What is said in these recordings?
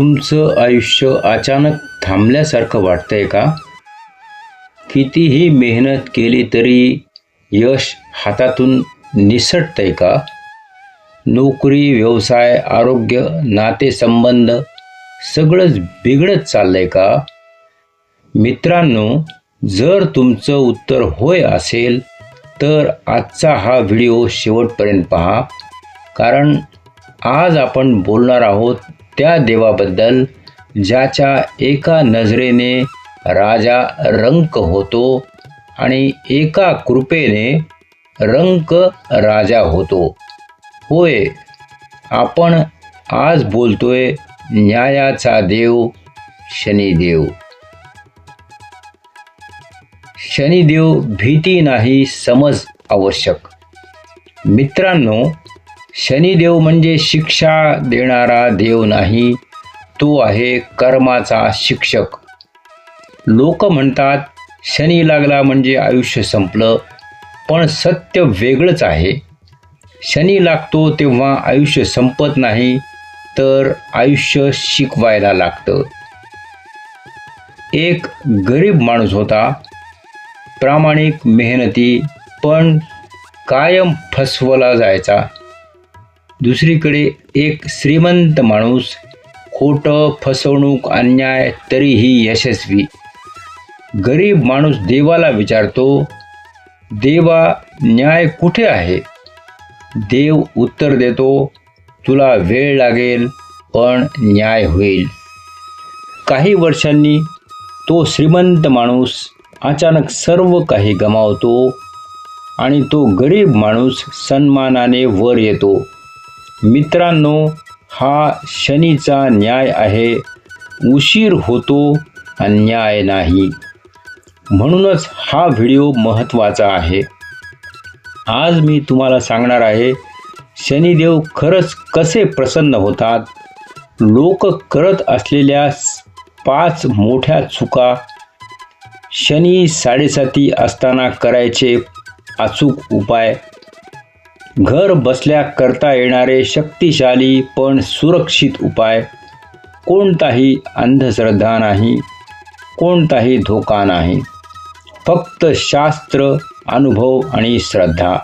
तुमचं आयुष्य अचानक थांबल्यासारखं वाटतंय का? कितीही मेहनत केली तरी यश हातातून निसटतंय का? नोकरी व्यवसाय आरोग्य नातेसंबंध सगळंच बिघडत चाललंय का? मित्रांनो जर तुमचं उत्तर होय असेल तर आजचा हा व्हिडिओ शेवटपर्यंत पहा. कारण आज आपण बोलणार आहोत त्या देवाबद्दल ज्याच्या एका नजरेने राजा रंक होतो आणि एका कृपेने रंक राजा होतो. होय आपण आज बोलतोय न्यायाचा देव शनिदेव. शनिदेव भीती नाही समज आवश्यक. मित्रांनो शनिदेव म्हणजे शिक्षा देणारा देव नाही तो आहे कर्माचा शिक्षक. लोक म्हणतात शनी लागला म्हणजे आयुष्य संपलं पण सत्य वेगळंच आहे. शनी लागतो तेव्हा आयुष्य संपत नाही तर आयुष्य शिकवायला लागतं. एक गरीब माणूस होता प्रामाणिक मेहनती पण कायम फसवला जायचा. दुसरीकडे एक श्रीमंत माणूस खोटं फसवणूक अन्याय तरीही यशस्वी. गरीब माणूस देवाला विचारतो देवा न्याय कुठे आहे? देव उत्तर देतो तुला वेळ लागेल पण न्याय होईल. काही वर्षांनी तो श्रीमंत माणूस अचानक सर्व काही गमावतो आणि तो गरीब माणूस सन्मानाने वर येतो. मित्रांनो हा शनीचा न्याय आहे. उशीर होतो अन्याय नाही. म्हणूनच हा व्हिडिओ महत्त्वाचा आहे. आज मी तुम्हाला सांगणार आहे शनिदेव खरंच कसे प्रसन्न होतात? लोक करत असलेल्या पाच मोठ्या चुका शनी साडेसाती असताना करायचे अचूक उपाय घर बसल्या करता येणारे शक्तिशाली पण सुरक्षित उपाय. कोणताही अंधश्रद्धा नाही कोणताही धोका नाही. फक्त शास्त्र अनुभव आणि श्रद्धा.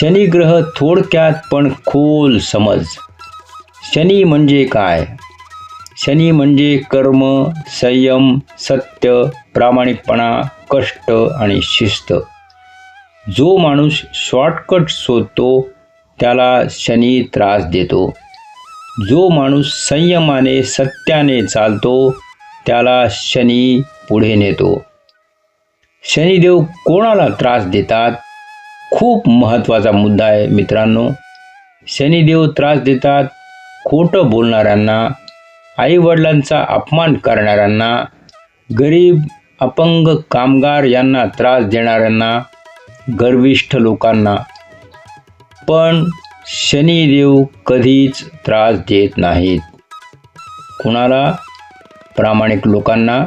शनिग्रह थोडक्यात पण खोल समज. शनी म्हणजे काय? शनी म्हणजे कर्म संयम सत्य प्रामाणिकपणा कष्ट आणि शिस्त. जो माणूस शॉर्टकट शोधतो त्याला शनी त्रास देतो. जो माणूस संयमाने सत्याने चालतो त्याला शनी पुढे नेतो. शनिदेव कोणाला त्रास देतात? खूप महत्त्वाचा मुद्दा आहे मित्रांनो. शनिदेव त्रास देतात खोटं बोलणाऱ्यांना आईवडिलांचा अपमान करणाऱ्यांना गरीब अपंग कामगार यांना त्रास देणाऱ्यांना गर्विष्ठ लोकांना. पण शनिदेव कधीच त्रास देत नाहीत. कुणाला? प्रामाणिक लोकांना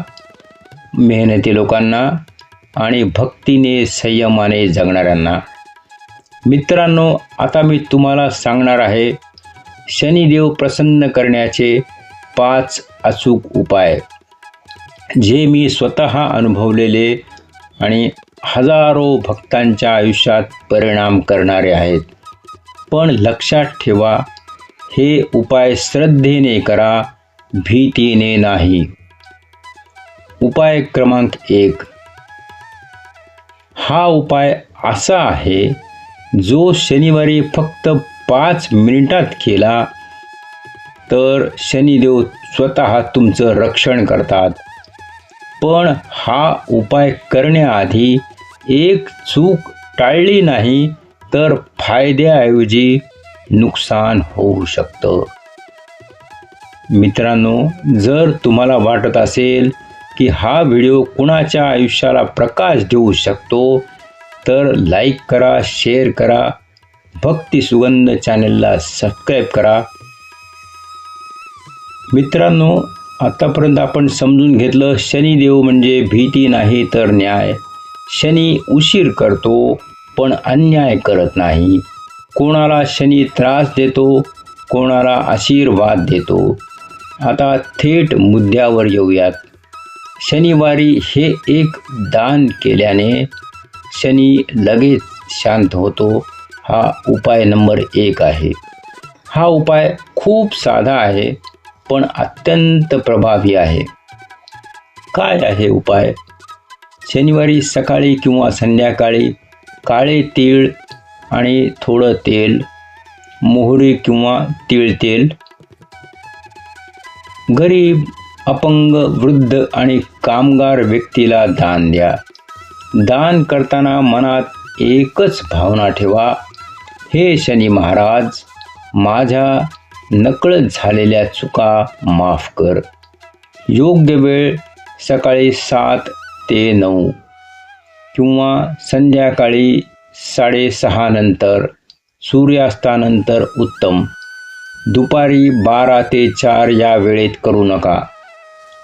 मेहनती लोकांना आणि भक्तीने संयमाने जगणाऱ्यांना. मित्रांनो आता मी तुम्हाला सांगणार आहे शनिदेव प्रसन्न करण्याचे पाच अचूक उपाय. जे मी स्वतः अनुभवलेले आणि हजारो भक्तांच्या आयुष्यात परिणाम करणारे आहेत. पण लक्षात ठेवा हे उपाय श्रद्धेने करा भीतीने नाही. उपाय क्रमांक एक. हा उपाय असा आहे जो शनिवारी फक्त पाच मिनिटात केला तर शनिदेव स्वतः तुमचं रक्षण करतात. पण हा उपाय करण्याआधी एक चूक टाळली नाही तर फायद्याऐवजी नुकसान होऊ शकतं. मित्रांनो जर तुम्हाला वाटत असेल की हा व्हिडिओ कुणाच्या आयुष्याला प्रकाश देऊ शकतो तर लाईक करा शेअर करा भक्ती सुगंध चॅनलला सबस्क्राईब करा. मित्रांनो आत्तापर्यंत आपण समजून घेतलं शनिदेव म्हणजे भीती नाही तर न्याय. शनी उशीर करतो पण अन्याय करत नाही. कोणाला शनी त्रास देतो कोणाला आशीर्वाद देतो. आता थेट मुद्द्यावर येऊयात. शनिवारी हे एक दान केल्याने शनी लगेच शांत होतो. हा उपाय नंबर एक आहे. हा उपाय खूप साधा आहे पण अत्यंत प्रभावी आहे. काय आहे उपाय? शनिवारी सकाळी किंवा संध्याकाळी काळे तीळ आणि थोडं तेल मोहरी किंवा तीळ तेल. गरीब अपंग वृद्ध आणि कामगार व्यक्तीला दान द्या. दान करताना मनात एकच भावना ठेवा हे शनी महाराज माझ्या नकळत झालेल्या चुका माफ कर. योग्य वेळ सकाळी सात ते नऊ. किंवा संध्याकाळी साडेसहा नंतर सूर्यास्तानंतर उत्तम. दुपारी बारा ते चार या वेळेत करू नका.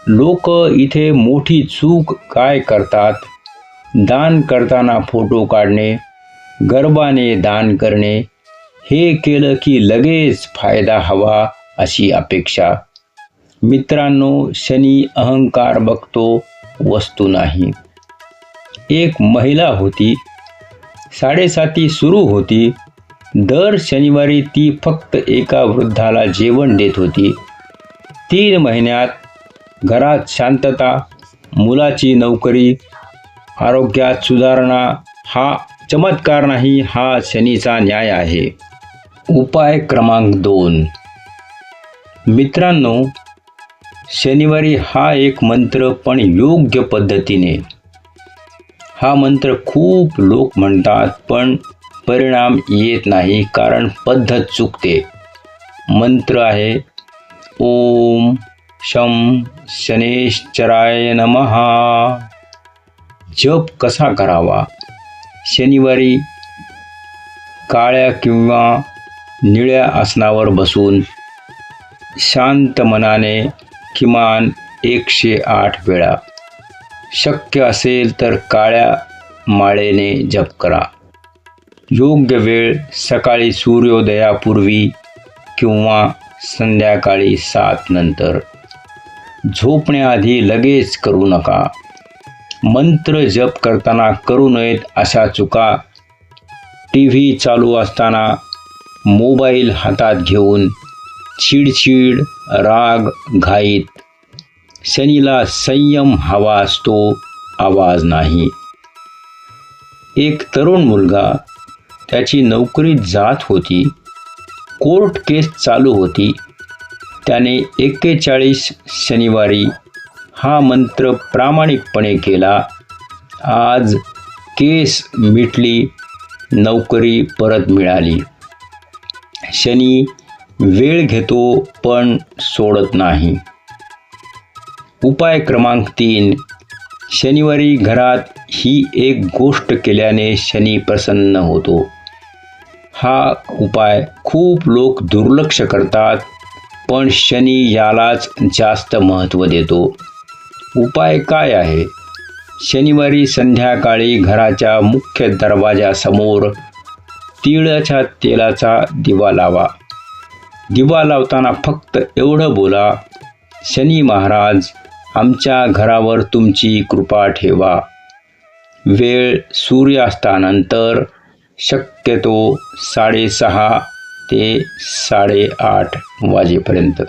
लोक इथे मोठी चूक काय करतात? दान करताना फोटो काढणे गर्भाने दान करणे हे केलं की लगेच फायदा हवा अशी अपेक्षा. मित्रांनो शनी अहंकार बघतो वस्तू नाही. एक महिला होती साडेसाती सुरू होती. दर शनिवारी ती फक्त एका वृद्धाला जेवण देत होती. तीन महिन्यात घरात शांतता मुलाची नोकरी आरोग्यात सुधारणा हा चमत्कार नाही हा शनीचा न्याय आहे. उपाय क्रमांक दोन. मित्रांनो शनिवारी हा एक मंत्र पण योग्य पद्धतीने. हा मंत्र खूप लोक म्हणतात पण परिणाम येत नाही कारण पद्धत चुकते. मंत्र आहे ओम शम शनेश्चराय नमहा जप कसा करावा? शनिवारी काळ्या किंवा निळ्या आसनावर बसून शांत मनाने किमान एकशे आठ वेळा. शक्य असेल तर काळ्या माळेने जप करा. योग्य वेळ सकाळी सूर्योदयापूर्वी किंवा संध्याकाळी सात नंतर. झोपण्याआधी लगेच करू नका. मंत्र जप करताना करू नयेत अशा चुका टी व्ही चालू असताना मोबाईल हातात घेऊन चिडचिड राग घाईत. शनीला संयम हवा असतो आवाज नाही. एक तरुण मुलगा त्याची नोकरी जात होती. कोर्ट केस चालू होती. त्याने एक्केचाळीस शनिवारी हा मंत्र प्रामाणिकपणे केला. आज केस मिटली नोकरी परत मिळाली. शनी वेळ घेतो पण सोडत नाही. उपाय क्रमांक तीन. शनिवारी घरात ही एक गोष्ट केल्याने शनी प्रसन्न होतो. हा उपाय खूप लोक दुर्लक्ष करतात पण शनी यालाच जास्त महत्त्व देतो. उपाय काय आहे? शनिवारी संध्याकाळी घराच्या मुख्य दरवाजासमोर तिळाच्या तेलाचा दिवा लावा. दिवा लावताना फक्त एवढं बोला शनी महाराज आमच्या घरावर तुमची कृपा ठेवा. वेळ सूर्यास्तानंतर शक्यतो साडेसहा ते साडेआठ वाजेपर्यंत.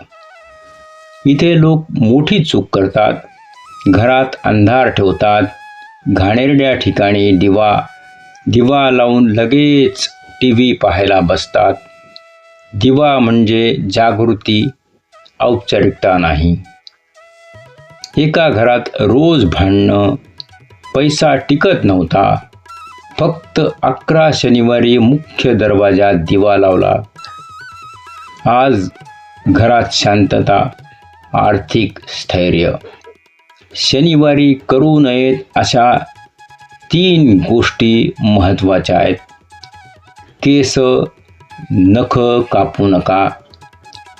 इथे लोक मोठी चूक करतात घरात अंधार ठेवतात घाणेरड्या ठिकाणी दिवा दिवा लावून लगेच टी व्ही पाहायला बसतात. दिवा म्हणजे जागृती औपचारिकता नाही. एका घरात रोज भांडणं पैसा टिकत नव्हता. फक्त अकरा शनिवारी मुख्य दरवाजात दिवा लावला. आज घरात शांतता आर्थिक स्थैर्य. शनिवारी करू नयेत अशा तीन गोष्टी महत्त्वाच्या आहेत. केस नख कापू नका.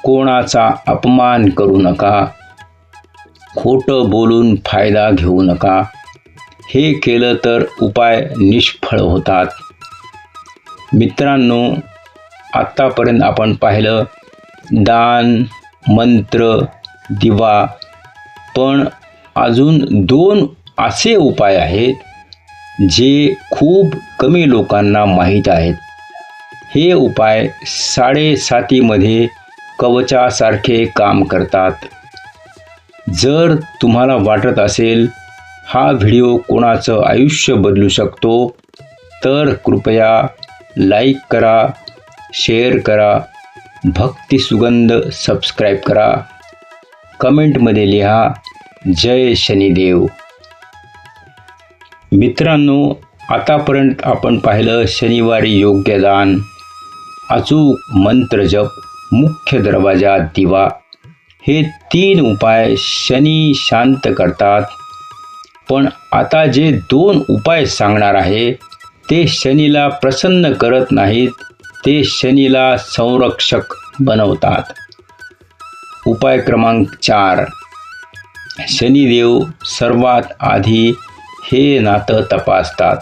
कोणाचा अपमान करू नका. खोटं बोलून फायदा घेऊ नका. हे केलं तर उपाय निष्फळ होतात. मित्रांनो आत्तापर्यंत आपण पाहिलं दान मंत्र दिवा पण अजून दोन असे उपाय आहेत जे खूप कमी लोकांना माहीत आहेत. हे उपाय साडेसातीमध्ये कवचासारखे काम करतात. जर तुम्हाला वाटत असेल हा व्हिडिओ कोणाचं आयुष्य बदलू शकतो तर कृपया लाईक करा शेअर करा भक्ती सुगंध सबस्क्राईब करा. कमेंटमध्ये लिहा जय शनिदेव. मित्रांनो आतापर्यंत आपण पाहिलं शनिवारी योग्य दान अचूक मंत्रजप मुख्य दरवाजा दिवा हे तीन उपाय शनी शांत करतात. पण आता जे दोन उपाय सांगणार आहे ते शनीला प्रसन्न करत नाहीत ते शनीला संरक्षक बनवतात. उपाय क्रमांक चार. शनिदेव सर्वात आधी हे नातं तपासतात.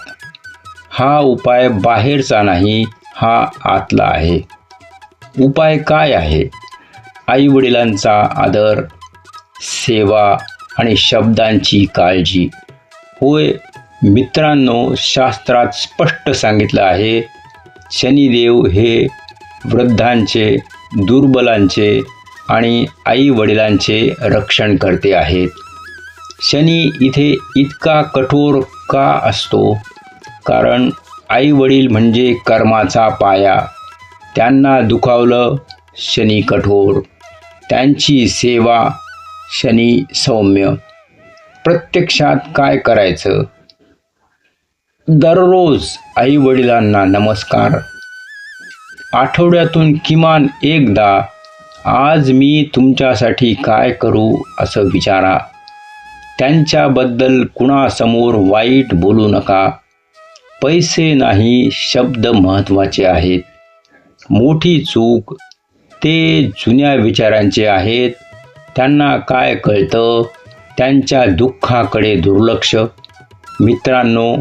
हा उपाय बाहेरचा नाही हा आतला आहे. उपाय काय आहे? आईवडिलांचा आदर सेवा आणि शब्दांची काळजी. होय मित्रांनो शास्त्रात स्पष्ट सांगितलं आहे शनिदेव हे वृद्धांचे दुर्बलांचे आणि आई वडिलांचे रक्षण करते आहेत. शनी इथे इतका कठोर का असतो? कारण आई वडील म्हणजे कर्माचा पाया. त्यांना दुखावलं शनी कठोर. त्यांची सेवा शनी सौम्य. प्रत्यक्षात काय करायचं? दररोज आई वडिलांना नमस्कार. आठवड्यातून किमान एकदा आज मी तुमच्यासाठी काय करू? असं विचारा. त्यांच्याबद्दल कुणासमोर वाईट बोलू नका. पैसे नाही शब्द महत्त्वाचे आहेत. मोठी चूक ते जुन्या विचारांचे आहेत. त्यांना काय कळतं? त्यांच्या दुःखाकडे दुर्लक्ष. मित्रांनो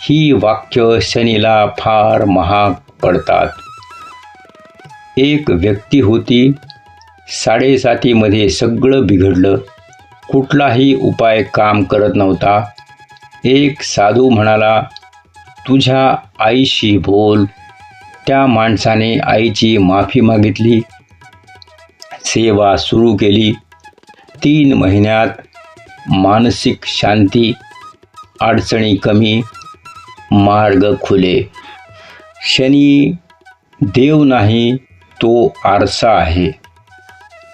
ही वाक्य शनीला फार महाग पडतात. एक व्यक्ती होती. साडेसातीमध्ये सगळं बिघडलं. कुठलाही उपाय काम करत नव्हता. एक साधू म्हणाला तुझ्या आईशी बोल. त्या माणसाने आईची माफी मागितली. सेवा सुरू केली. तीन महिन्यात मानसिक शांती अडचणी कमी मार्ग खुले. शनी देव नाही तो आरसा आहे.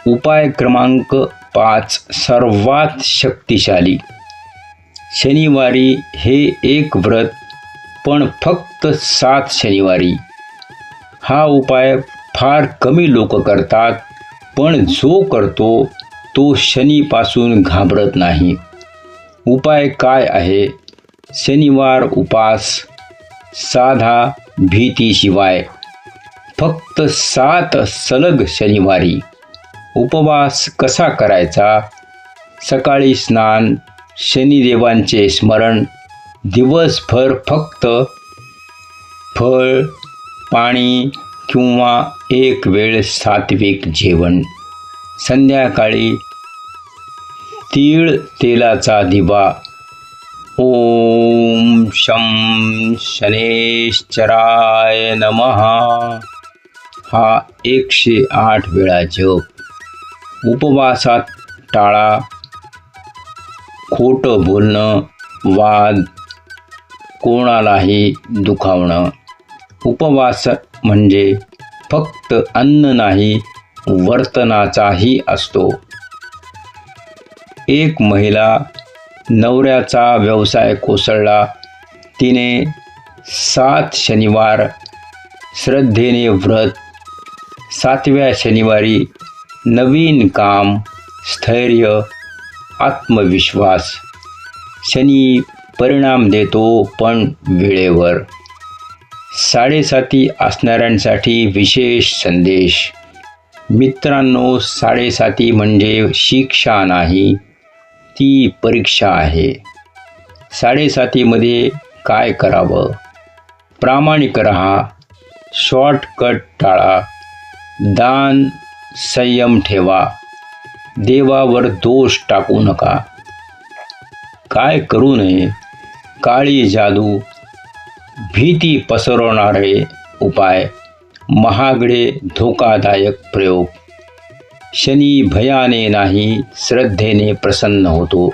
उपाय क्रमांक पाच सर्वात शक्तिशाली. शनिवारी हे एक व्रत पण फक्त सात शनिवारी. हा उपाय फार कमी लोक करतात पण जो करतो तो शनीपासून घाबरत नाही. उपाय काय आहे? शनिवार उपास साधा भीतीशिवाय. फक्त सात सलग शनिवारी. उपवास कसा करायचा? सकाळी स्नान शनिदेवांचे स्मरण दिवसभर फक्त फळ पाणी किंवा एक वेळ सात्विक जेवण. संध्याकाळी तीळ तेलाचा दिवा. ओम शं शनेश्चराय नमः. हा एकशे आठ वेळा जप. उपवासात टाळा. खोटं बोलणं वाद कोणालाही दुखावणं. उपवास म्हणजे फक्त अन्न नाही वर्तनाचाही असतो. एक महिला नवऱ्याचा व्यवसाय कोसळला. तिने सात शनिवार श्रद्धेने व्रत सातव्या शनिवारी नवीन काम स्थैर्य आत्मविश्वास शनी परिणाम देतो पण वेळेवर. साडेसाती असणाऱ्यांसाठी विशेष संदेश. मित्रांनो साडेसाती म्हणजे शिक्षा नाही ती परीक्षा आहे. साडेसातीमध्ये काय करावं? प्रामाणिक राहा शॉर्टकट टाळा दान संयम ठेवा. देवावर दोष टाकू नका. काय करू नये? काळी जादू भीती पसरवणारे उपाय महागडे धोकादायक प्रयोग. शनी भयाने नाही श्रद्धेने प्रसन्न होतो.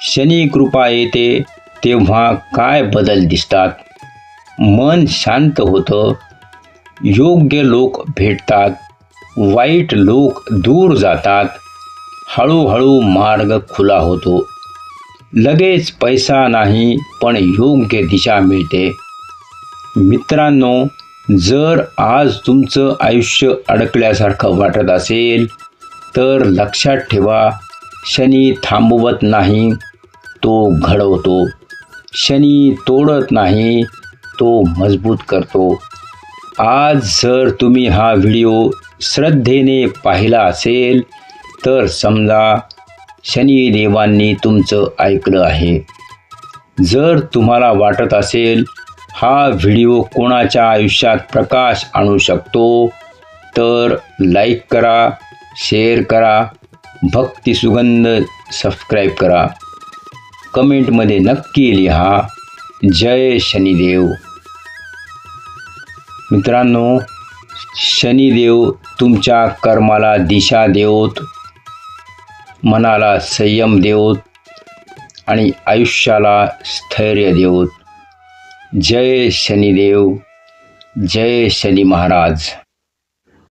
शनी कृपा येते तेव्हा काय बदल दिसतात? मन शांत होतं योग्य लोक भेटतात वाईट लोक दूर जातात हळूहळू मार्ग खुला होतो. लगेच पैसा नाही पण योग्य दिशा मिळते. मित्रांनो जर आज तुमचं आयुष्य अडकल्यासारखं वाटत असेल तर लक्षात ठेवा शनी थांबवत नाही तो घडवतो. शनी तोडत नाही तो मजबूत करतो. आज जर तुम्ही हा व्हिडिओ श्रद्धेने पाहिला असेल तर समजा शनिदेवांनी तुमचं ऐकलं आहे. जर तुम्हाला वाटत असेल हा व्हिडिओ कोणाच्या आयुष्यात प्रकाश आणू शकतो तर लाईक करा शेअर करा भक्ती सुगंध सबस्क्राईब करा. कमेंटमध्ये नक्की लिहा जय शनिदेव. मित्रांनो शनिदेव तुमच्या कर्माला दिशा देवत. मनाला संयम देऊत आणि आयुष्याला स्थैर्य देऊत जय शनिदेव जय शनी महाराज.